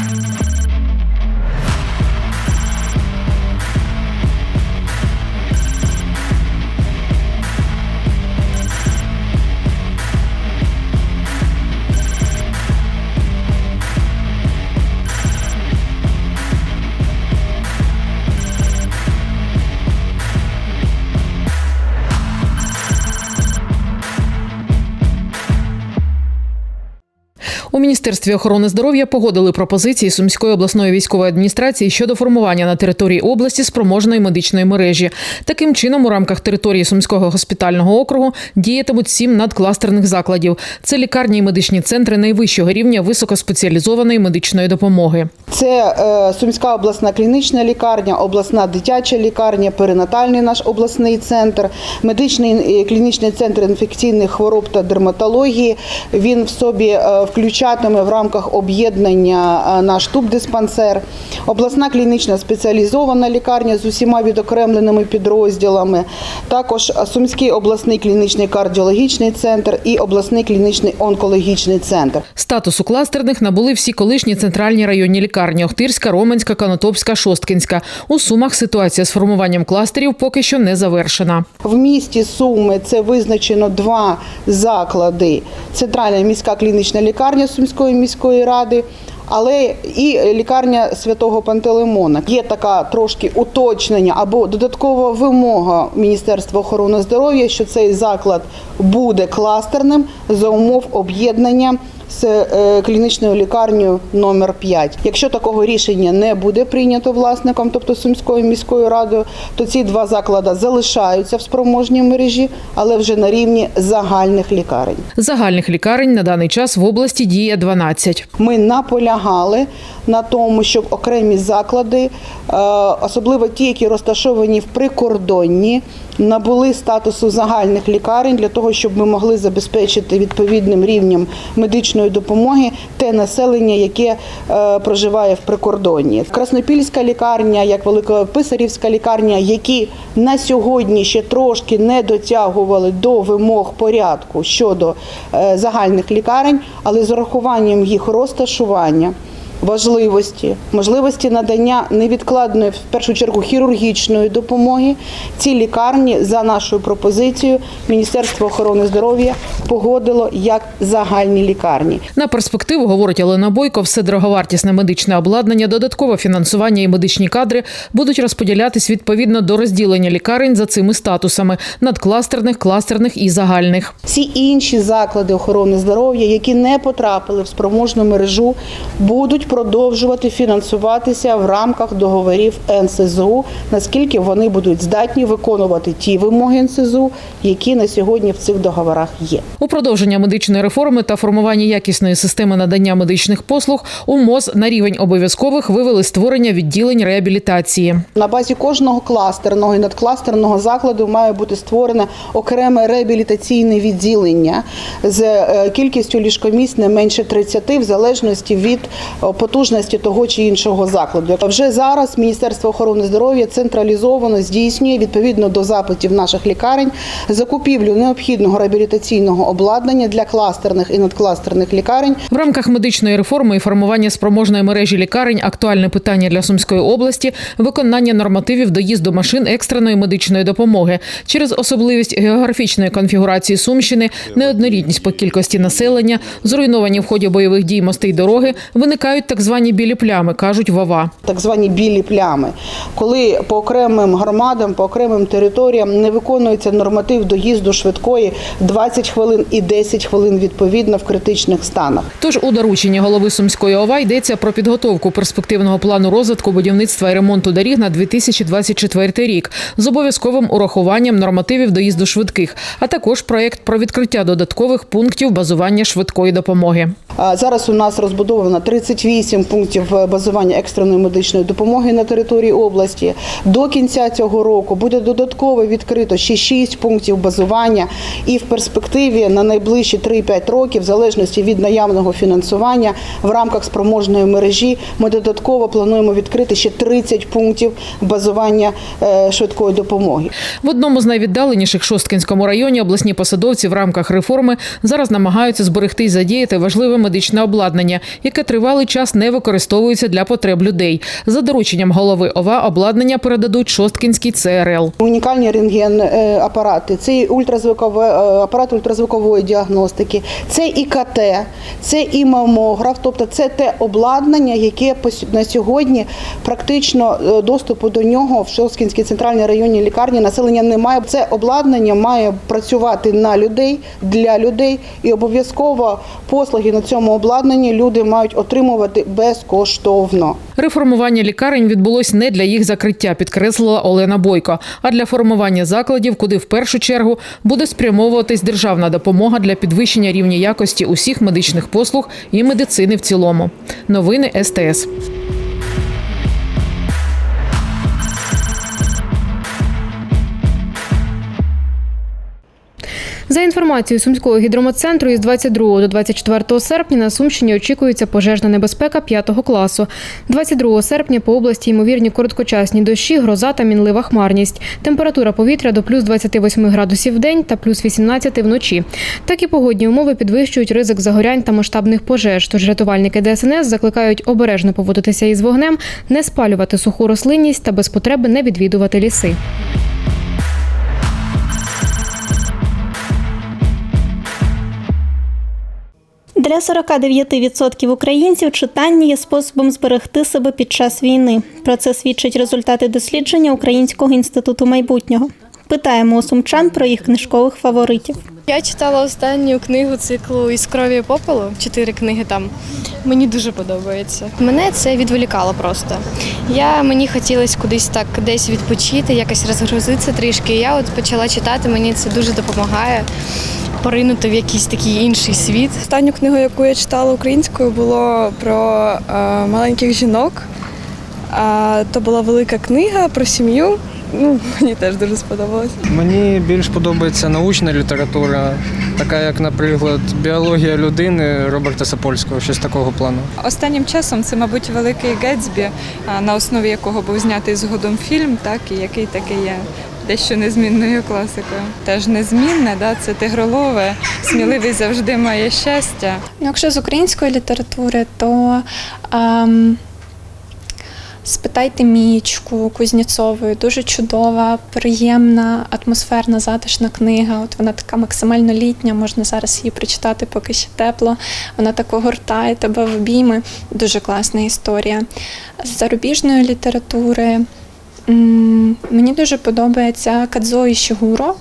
У міністерстві охорони здоров'я погодили пропозиції Сумської обласної військової адміністрації щодо формування на території області спроможної медичної мережі. Таким чином, у рамках території Сумського госпітального округу діятимуть сім надкластерних закладів. Це лікарні і медичні центри найвищого рівня високоспеціалізованої медичної допомоги. Це е, Сумська обласна клінічна лікарня, обласна дитяча лікарня, перинатальний наш обласний центр, медичний клінічний центр інфекційних хвороб та дерматології. Він в собі е, включатиме в рамках об'єднання е, наш тубдиспансер, обласна клінічна спеціалізована лікарня з усіма відокремленими підрозділами. Також Сумський обласний клінічний кардіологічний центр і обласний клінічний онкологічний центр. Статусу кластерних набули всі колишні центральні районні лікарні Охтирська, Роменська, Канотопська, Шосткинська. У Сумах ситуація з формуванням кластерів поки що не завершена. В місті Суми це визначено два заклади: центральна міська клінічна лікарня Сумської міської ради. Але і лікарня святого Пантелеймона. Є така трошки уточнення або додаткова вимога Міністерства охорони здоров'я, що цей заклад буде кластерним за умов об'єднання з е, клінічною лікарнею номер 5. Якщо такого рішення не буде прийнято власником, тобто Сумською міською радою, то ці два заклади залишаються в спроможній мережі, але вже на рівні загальних лікарень. Загальних лікарень на даний час в області діє 12. Ми наполягали на тому, щоб окремі заклади, е, особливо ті, які розташовані в прикордонні, набули статусу загальних лікарень для того, щоб ми могли забезпечити відповідним рівнем медичної допомоги те населення, яке е, проживає в прикордонні. Краснопільська лікарня, як Великописарівська лікарня, які на сьогодні ще трошки не дотягували до вимог порядку щодо е, загальних лікарень, але з урахуванням їх розташування. Важливості, можливості надання невідкладної, в першу чергу, хірургічної допомоги. Ці лікарні за нашою пропозицією Міністерство охорони здоров'я погодило як загальні лікарні. На перспективу, говорить Олена Бойко, все дороговартісне медичне обладнання, додаткове фінансування і медичні кадри будуть розподілятись відповідно до розділення лікарень за цими статусами надкластерних, кластерних і загальних. Всі інші заклади охорони здоров'я, які не потрапили в спроможну мережу, будуть продовжувати фінансуватися в рамках договорів НСЗУ, наскільки вони будуть здатні виконувати ті вимоги НСЗУ, які на сьогодні в цих договорах є. У продовження медичної реформи та формування якісної системи надання медичних послуг у МОЗ на рівень обов'язкових вивели створення відділень реабілітації. На базі кожного кластерного і надкластерного закладу має бути створене окреме реабілітаційне відділення з е, кількістю ліжкомісць не менше 30 в залежності від е, потужності того чи іншого закладу. Вже зараз Міністерство охорони здоров'я централізовано здійснює відповідно до запитів наших лікарень закупівлю необхідного реабілітаційного обладнання для кластерних і надкластерних лікарень В рамках медичної реформи і формування спроможної мережі лікарень актуальне питання для Сумської області виконання нормативів доїзду машин екстреної медичної допомоги через особливість географічної конфігурації Сумщини, неоднорідність по кількості населення, зруйновані в ході бойових дій мости й дороги, виникають так звані білі плями, кажуть ВАВА. так звані білі плями, коли по окремим громадам, по окремим територіям не виконується норматив доїзду швидкої 20 хвилин і 10 хвилин відповідно в критичних станах. Тож у дорученні голови Сумської ОВА йдеться про підготовку перспективного плану розвитку будівництва і ремонту доріг на 2024 рік з обов'язковим урахуванням нормативів доїзду швидких, а також проєкт про відкриття додаткових пунктів базування швидкої допомоги. Зараз у нас розбудовано 38 пунктів е, базування екстреної медичної допомоги на території області. До кінця цього року буде додатково відкрито ще 6 пунктів базування, і в перспективі на найближчі 3-5 років, в залежності від наявного фінансування, в рамках спроможної мережі ми додатково плануємо відкрити ще 30 пунктів базування е, швидкої допомоги. В одному з найвіддаленіших Шосткинському районі обласні посадовці в рамках реформи зараз намагаються зберегти і задіяти важливе медичне обладнання, яке тривалий час час не використовуються для потреб людей. За дорученням голови ОВА обладнання передадуть Шосткінський ЦРЛ. Унікальні рентген е, це ультразвукове е, апарат ультразвукової діагностики, це і КТ, це і мамограф. Тобто це те обладнання, яке на сьогодні практично е, доступу до нього в Шосткінській центральній районній лікарні населення немає. Це обладнання має працювати на людей для людей, і обов'язково послуги на цьому обладнанні люди мають отримувати безкоштовно. Реформування лікарень відбулось не для їх закриття, підкреслила Олена Бойко, а для формування закладів, куди в першу чергу буде спрямовуватись державна допомога для підвищення рівня якості усіх медичних послуг і медицини в цілому. Новини СТС. За інформацією Сумського гідрометцентру, із 22 до 24 серпня на Сумщині очікується пожежна небезпека 5 класу. 22 серпня по області ймовірні короткочасні дощі, гроза та мінлива хмарність. Температура повітря до плюс 28 градусів в день та плюс 18 вночі. Такі погодні умови підвищують ризик загорянь та масштабних пожеж. Тож рятувальники ДСНС закликають обережно поводитися із вогнем, не спалювати суху рослинність та без потреби не відвідувати ліси. Для 49% українців читання є способом зберегти себе під час війни. Про це свідчать результати дослідження Українського інституту майбутнього. Питаємо у сумчан про їх книжкових фаворитів. Я читала останню книгу циклу із крові попелу, чотири книги там. Мені дуже подобається. Мене це відволікало просто. Я мені хотілося кудись так десь відпочити, якось розгрузитися трішки. Я от почала читати, мені це дуже допомагає поринути в якийсь такий інший світ. Останню книгу, яку я читала українською, було про е, маленьких жінок. А, то була велика книга про сім'ю. Ну, мені теж дуже сподобалось. Мені більш подобається научна література, така як, наприклад, біологія людини Роберта Сапольського, щось такого плану. Останнім часом це, мабуть, великий Гетсбі, на основі якого був знятий згодом фільм, так і який таки є дещо незмінною класикою. Теж незмінне, да, це тигролове, сміливий завжди має щастя. Ну, Якщо з української літератури, то ем, спитайте Мічку Кузнєцової. Дуже чудова, приємна, атмосферна, затишна книга. От вона така максимально літня, можна зараз її прочитати, поки ще тепло. Вона так огортає тебе в обійми. Дуже класна історія. З зарубіжної літератури мені дуже подобається Кадзо Ішігуро.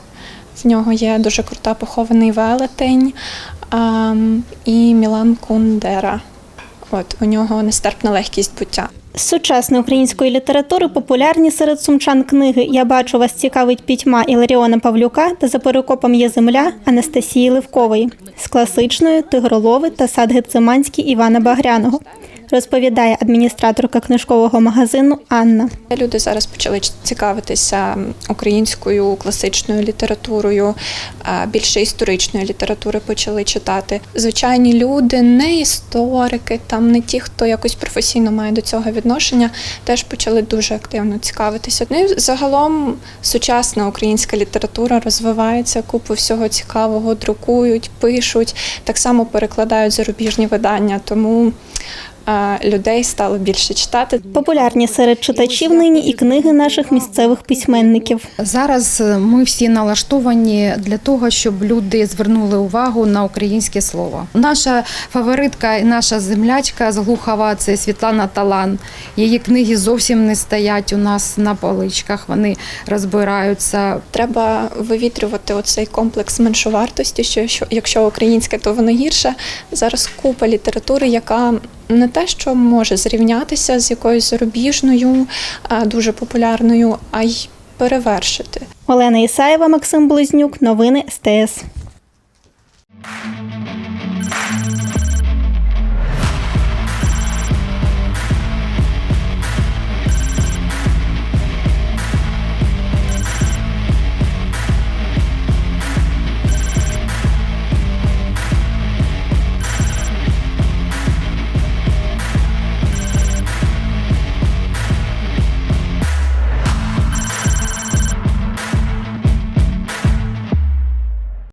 В нього є дуже крута похований велетень і Мілан Кундера. От у нього нестерпна легкість буття. З сучасної української літератури популярні серед сумчан книги Я бачу вас цікавить пітьма Іларіона Павлюка та за перекопом є земля Анастасії Левкової, з класичною Тигролови та сад Гециманський Івана Багряного. Розповідає адміністраторка книжкового магазину Анна. Люди зараз почали цікавитися українською класичною літературою, більше історичної літератури почали читати. Звичайні люди, не історики, там не ті, хто якось професійно має до цього відношення, теж почали дуже активно цікавитися. Ну і загалом сучасна українська література розвивається, купу всього цікавого друкують, пишуть, так само перекладають зарубіжні видання, тому людей стало більше читати. Популярні серед читачів нині і книги наших місцевих письменників. Зараз е, ми всі налаштовані для того, щоб люди звернули увагу на українське слово. Наша фаворитка і наша землячка з Глухова це Світлана Талан. Її книги зовсім не стоять у нас на поличках. Вони розбираються. Треба вивітрювати оцей комплекс меншовартості, що що- якщо українське, то воно гірше. Зараз купа літератури, яка не те, що може зрівнятися з якоюсь зарубіжною, дуже популярною, а й перевершити. Олена Ісаєва, Максим Близнюк. Новини СТС.